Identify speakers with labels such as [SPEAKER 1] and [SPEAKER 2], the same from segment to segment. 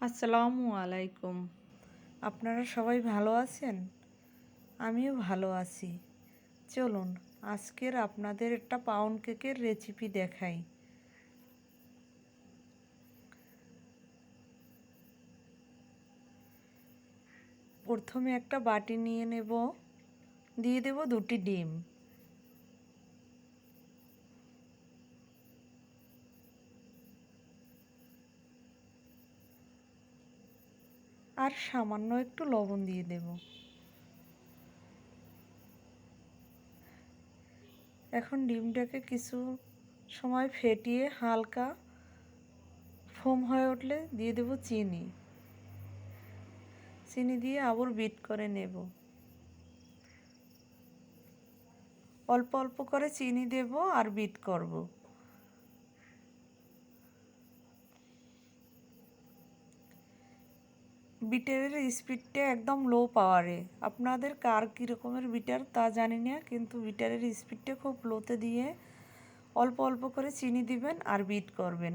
[SPEAKER 1] আসসালামু আলাইকুম। আপনারা সবাই ভালো আছেন? আমিও ভালো আছি। চলুন, আজকের আপনাদের একটা পাউন্ড কেকের রেসিপি দেখাই। প্রথমে একটা বাটি নিয়ে নেব। দিয়ে দেব দুটি ডিম। আর সামান্য একটু লবণ দিয়ে দেব। এখন ডিমটাকে কিছু সময় ফেটিয়ে হালকা ফোম হয়ে উঠলে দিয়ে দেব চিনি। চিনি দিয়ে আবার বিট করে নেব। অল্প অল্প করে চিনি দেব আর বিট করব। বিটারের স্পিডটা একদম লো পাওয়ারে আপনাদের কার কীরকমের বিটার তা জানি না, কিন্তু বিটারের স্পিডটা খুব লোতে দিয়ে অল্প অল্প করে চিনি দিবেন আর বিট করবেন।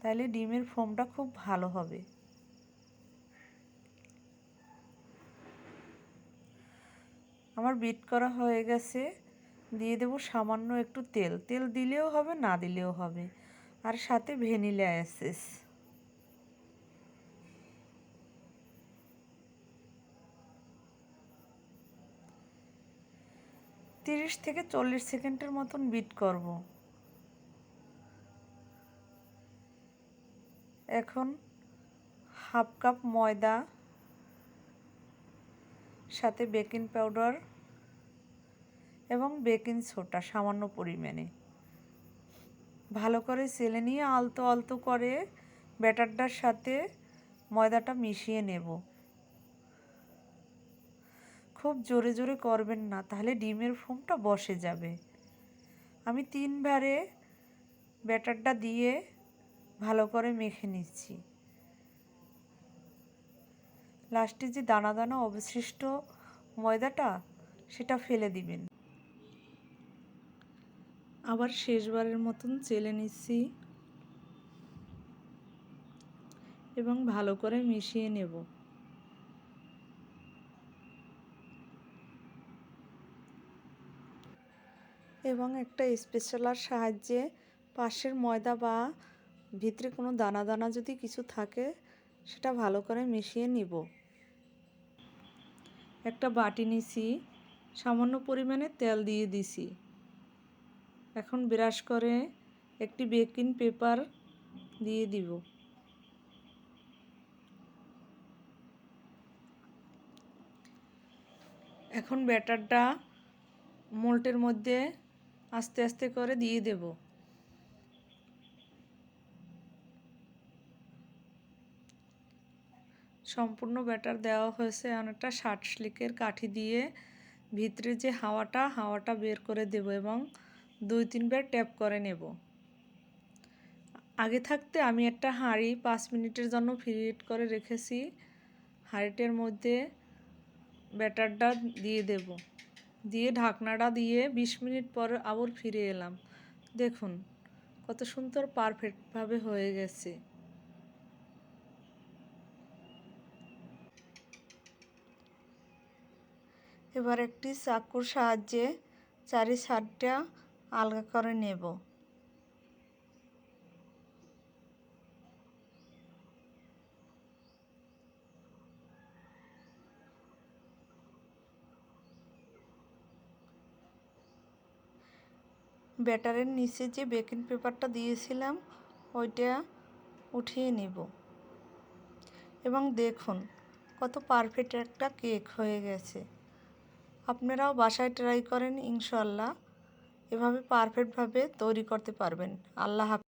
[SPEAKER 1] তাহলে ডিমের ফোমটা খুব ভালো হবে। আমার বিট করা হয়ে গেছে। দিয়ে দেব সামান্য একটু তেল। তেল দিলেও হবে, না দিলেও হবে। আর সাথে ভ্যানিলা অ্যাসেস তিরিশ থেকে চল্লিশ সেকেন্ডের মতন বিট করব। এখন হাফ কাপ ময়দা, সাথে বেকিং পাউডার এবং বেকিং সোডা সামান্য পরিমাণে। ভালো করে সেলে নিয়ে আলতো আলতো করে ব্যাটারটার সাথে ময়দাটা মিশিয়ে নেব। খুব জোরে জোরে করবেন না, তাহলে ডিমের ফোমটা বসে যাবে। আমি তিনবারে ব্যাটারটা দিয়ে ভালো করে মেখে নিচ্ছি। লাস্টে যে দানা দানা অবশিষ্ট ময়দাটা, সেটা ফেলে দিবেন। আবার শেষবারের মতন চেলে নিচ্ছি এবং ভালো করে মিশিয়ে নেব। এবং একটা স্পেশালার সাহায্যে পাশের ময়দা বা ভিতরে কোনো দানা দানা যদি কিছু থাকে, সেটা ভালো করে মিশিয়ে নিব। একটা বাটি নিছি, সামান্য পরিমাণে তেল দিয়ে দিছি। এখন ব্রাশ করে একটি বেকিং পেপার দিয়ে দিব। এখন ব্যাটারটা মোল্টের মধ্যে আস্তে আস্তে করে দিয়ে দেব। সম্পূর্ণ ব্যাটার দেওয়া হয়েছে অনেকটা ষাট স্লিকের কাঠি দিয়ে। ভিতরে যে হাওয়াটা হাওয়াটা বের করে দেব এবং দুই তিনবার ট্যাপ করে নেব। আগে থাকতে আমি একটা হাঁড়ি পাঁচ মিনিটের জন্য ফ্রিট করে রেখেছি। হাঁড়িটার মধ্যে ব্যাটারটা দিয়ে দেব। দিয়ে ঢাকনাটা দিয়ে বিশ মিনিট পর আবার ফিরে এলাম। দেখুন, কত সুন্দর পারফেক্টভাবে হয়ে গেছে। এবার একটি চাকুর সাহায্যে চারি সারটা আলগা করে নেব। ব্যাটারের নিচে যে বেকিং পেপারটা দিয়েছিলাম, ওইটা উঠিয়ে নেব। এবং দেখুন, কত পারফেক্ট একটা কেক হয়ে গেছে। আপনারাও বাসায় ট্রাই করেন ইনশাল্লাহ এভাবে পারফেক্টভাবে তৈরি করতে পারবেন। আল্লাহ